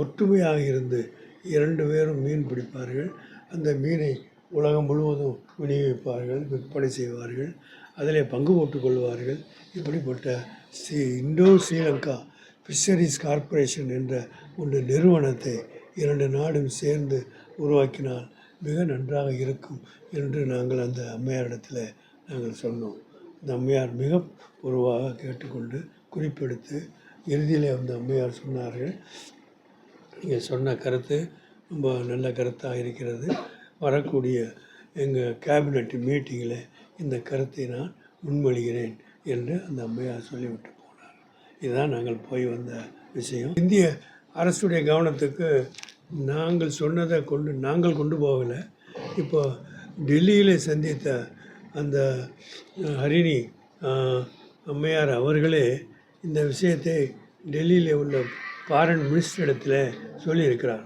ஒற்றுமையாக இருந்து இரண்டு பேரும் மீன் பிடிப்பார்கள். அந்த மீனை உலகம் முழுவதும் விநியோகிப்பார்கள் விற்பனை செய்வார்கள். அதிலே பங்கு போட்டுக்கொள்வார்கள் இப்படிப்பட்ட ஸ்ரீ இந்தோ ஸ்ரீலங்கா ஃபிஷரிஸ் கார்ப்பரேஷன் என்ற ஒரு நிறுவனத்தை இரண்டு நாடும் சேர்ந்து உருவாக்கினால் மிக நன்றாக இருக்கும் என்று நாங்கள் அந்த அம்மையாரிடத்தில் நாங்கள் சொன்னோம். அந்த அம்மையார் மிக பொருவாக கேட்டுக்கொண்டு குறிப்பெடுத்து இறுதியில் அந்த அம்மையார் சொன்னார்கள். நீங்கள் சொன்ன கருத்து ரொம்ப நல்ல கருத்தாக இருக்கிறது. வரக்கூடிய எங்கள் கேபினட் மீட்டிங்கில் இந்த கருத்தை நான் முன்மொழிகிறேன் என்று அந்த அம்மையார் சொல்லிவிட்டு போனார். இதுதான் நாங்கள் போய் வந்த விஷயம். இந்திய அரசுடைய கவனத்துக்கு நாங்கள் சொன்னதை கொண்டு நாங்கள் கொண்டு போகலை. இப்போ டெல்லியில் சந்தித்த அந்த ஹரிணி அம்மையார் அவர்களே இந்த விஷயத்தை டெல்லியில் உள்ள ஃபாரின் மினிஸ்டர் இடத்துல சொல்லியிருக்கிறார்.